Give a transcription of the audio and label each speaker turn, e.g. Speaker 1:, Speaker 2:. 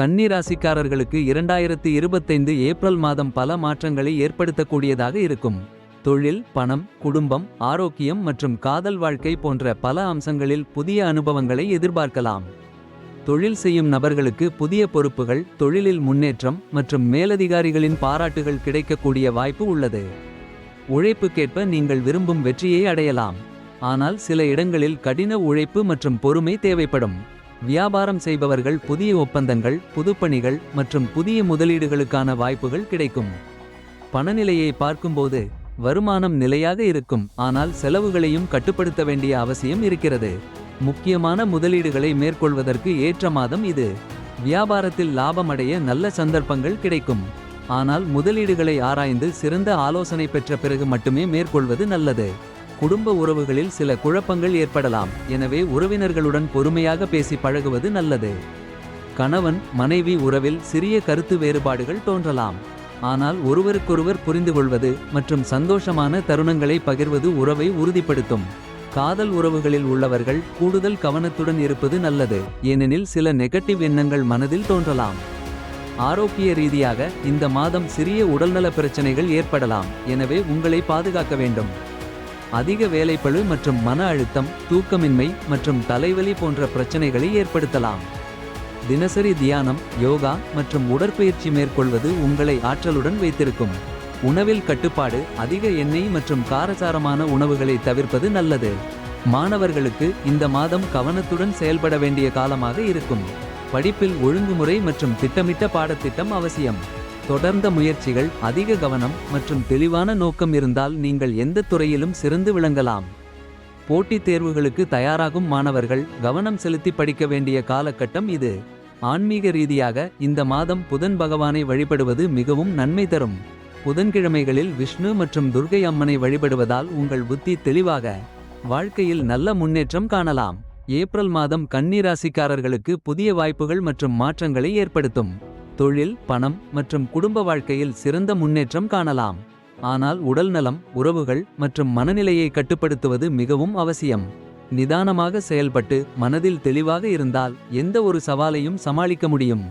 Speaker 1: கன்னிராசிக்காரர்களுக்கு இரண்டாயிரத்து இருபத்தைந்து ஏப்ரல் மாதம் பல மாற்றங்களை ஏற்படுத்தக்கூடியதாக இருக்கும். தொழில் பணம் குடும்பம் ஆரோக்கியம் மற்றும் காதல் வாழ்க்கை போன்ற பல அம்சங்களில் புதிய அனுபவங்களை எதிர்பார்க்கலாம். தொழில் செய்யும் நபர்களுக்கு புதிய பொறுப்புகள் தொழிலில் முன்னேற்றம் மற்றும் மேலதிகாரிகளின் பாராட்டுகள் கிடைக்கக்கூடிய வாய்ப்பு உள்ளது. உழைப்புக்கேற்ப நீங்கள் விரும்பும் வெற்றியை அடையலாம். ஆனால் சில இடங்களில் கடின உழைப்பு மற்றும் பொறுமை தேவைப்படும். வியாபாரம் செய்பவர்கள் புதிய ஒப்பந்தங்கள் புதுப்பணிகள் மற்றும் புதிய முதலீடுகளுக்கான வாய்ப்புகள் கிடைக்கும். பணநிலையை பார்க்கும்போது வருமானம் நிலையாக இருக்கும். ஆனால் செலவுகளையும் கட்டுப்படுத்த வேண்டிய அவசியம் இருக்கிறது. முக்கியமான முதலீடுகளை மேற்கொள்வதற்கு ஏற்ற மாதம் இது. வியாபாரத்தில் லாபமடைய நல்ல சந்தர்ப்பங்கள் கிடைக்கும். ஆனால் முதலீடுகளை ஆராய்ந்து சிறந்த ஆலோசனை பெற்ற பிறகு மட்டுமே மேற்கொள்வது நல்லது. குடும்ப உறவுகளில் சில குழப்பங்கள் ஏற்படலாம். எனவே உறவினர்களுடன் பொறுமையாக பேசி பழகுவது நல்லது. கணவன் மனைவி உறவில் சிறிய கருத்து வேறுபாடுகள் தோன்றலாம். ஆனால் ஒருவருக்கொருவர் புரிந்துகொள்வது மற்றும் சந்தோஷமான தருணங்களை பகிர்வது உறவை உறுதிப்படுத்தும். காதல் உறவுகளில் உள்ளவர்கள் கூடுதல் கவனத்துடன் இருப்பது நல்லது. ஏனெனில் சில நெகட்டிவ் எண்ணங்கள் மனதில் தோன்றலாம். ஆரோக்கிய ரீதியாக இந்த மாதம் சிறிய உடல்நல பிரச்சனைகள் ஏற்படலாம். எனவே உங்களை பாதுகாக்க வேண்டும். அதிக வேலைப்பளு மற்றும் மன அழுத்தம் தூக்கமின்மை மற்றும் தலைவலி போன்ற பிரச்சனைகளை ஏற்படுத்தலாம். தினசரி தியானம் யோகா மற்றும் உடற்பயிற்சி மேற்கொள்வது உங்களை ஆற்றலுடன் வைத்திருக்கும். உணவில் கட்டுப்பாடு அதிக எண்ணெய் மற்றும் காரசாரமான உணவுகளை தவிர்ப்பது நல்லது. மாணவர்களுக்கு இந்த மாதம் கவனத்துடன் செயல்பட வேண்டிய காலமாக இருக்கும். படிப்பில் ஒழுங்குமுறை மற்றும் திட்டமிட்ட பாடத்திட்டம் அவசியம். தொடர்ந்த முயற்சிகள் அதிக கவனம் மற்றும் தெளிவான நோக்கம் இருந்தால் நீங்கள் எந்த துறையிலும் சிறந்து விளங்கலாம். போட்டித் தேர்வுகளுக்கு தயாராகும் மாணவர்கள் கவனம் செலுத்தி படிக்க வேண்டிய காலகட்டம் இது. ஆன்மீக ரீதியாக இந்த மாதம் புதன் பகவானை வழிபடுவது மிகவும் நன்மை தரும். புதன்கிழமைகளில் விஷ்ணு மற்றும் துர்கை அம்மனை வழிபடுவதால் உங்கள் புத்தி தெளிவாக வாழ்க்கையில் நல்ல முன்னேற்றம் காணலாம். ஏப்ரல் மாதம் கன்னிராசிக்காரர்களுக்கு புதிய வாய்ப்புகள் மற்றும் மாற்றங்களை ஏற்படுத்தும். தொழில் பணம் மற்றும் குடும்ப வாழ்க்கையில் சிறந்த முன்னேற்றம் காணலாம். ஆனால் உடல்நலம் உறவுகள் மற்றும் மனநிலையை கட்டுப்படுத்துவது மிகவும் அவசியம். நிதானமாக செயல்பட்டு மனதில் தெளிவாக இருந்தால் எந்த ஒரு சவாலையும் சமாளிக்க முடியும்.